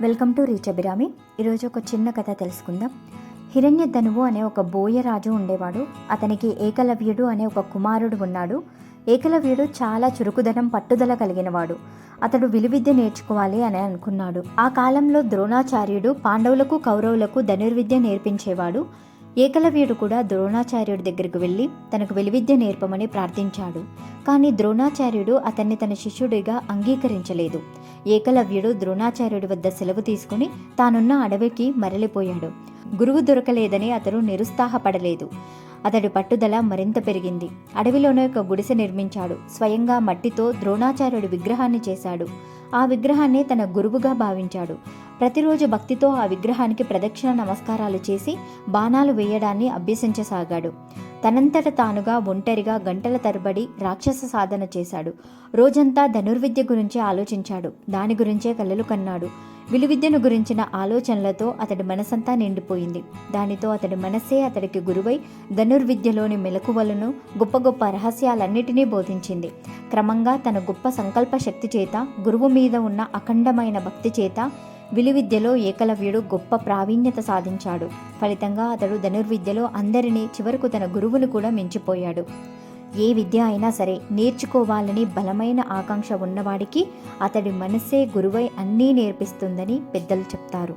Welcome to reach Abhirami. ఈరోజు ఒక చిన్న కథ తెలుసుకుందాం. హిరణ్య ధనువు అనే ఒక బోయరాజు ఉండేవాడు. అతనికి ఏకలవ్యుడు అనే ఒక కుమారుడు ఉన్నాడు. ఏకలవ్యుడు చాలా చురుకుదనం పట్టుదల కలిగినవాడు. అతడు విలువిద్య నేర్చుకోవాలి అని అనుకున్నాడు. ఆ కాలంలో ద్రోణాచార్యుడు పాండవులకు కౌరవులకు ధనుర్విద్య నేర్పించేవాడు. ఏకలవ్యుడు కూడా ద్రోణాచార్యుడి దగ్గరికి వెళ్ళి తనకు వెలివిద్య నేర్పమని ప్రార్థించాడు. కానీ ద్రోణాచార్యుడు అతన్ని తన శిష్యుడిగా అంగీకరించలేదు. ఏకలవ్యుడు ద్రోణాచార్యుడి వద్ద సెలవు తీసుకుని తానున్న అడవికి మరలిపోయాడు. గురువు దొరకలేదని అతను నిరుత్సాహపడలేదు. అతడి పట్టుదల మరింత పెరిగింది. అడవిలోనే ఒక గుడిసె నిర్మించాడు. స్వయంగా మట్టితో ద్రోణాచార్యుడి విగ్రహాన్ని చేశాడు. ఆ విగ్రహాన్ని తన గురువుగా భావించాడు. ప్రతిరోజు భక్తితో ఆ విగ్రహానికి ప్రదక్షిణ నమస్కారాలు చేసి బాణాలు వేయడాన్ని అభ్యసించసాగాడు. తనంతట తానుగా ఒంటరిగా గంటల తరబడి రాక్షస సాధన చేశాడు. రోజంతా ధనుర్విద్య గురించి ఆలోచించాడు. దాని గురించే కలలు కన్నాడు. విలువిద్యను గురించిన ఆలోచనలతో అతడి మనసంతా నిండిపోయింది. దానితో అతడి మనస్సే అతడికి గురువై ధనుర్విద్యలోని మెలకువలను గొప్ప గొప్ప రహస్యాలన్నిటినీ బోధించింది. క్రమంగా తన గొప్ప సంకల్ప శక్తి చేత గురువు మీద ఉన్న అఖండమైన భక్తి చేత విలువిద్యలో ఏకలవ్యుడు గొప్ప ప్రావీణ్యత సాధించాడు. ఫలితంగా అతడు ధనుర్విద్యలో అందరినీ చివరకు తన గురువును కూడా మించిపోయాడు. ఏ విద్య అయినా సరే నేర్చుకోవాలని బలమైన ఆకాంక్ష ఉన్నవాడికి అతడి మనస్సే గురువై అన్నీ నేర్పిస్తుందని పెద్దలు చెప్తారు.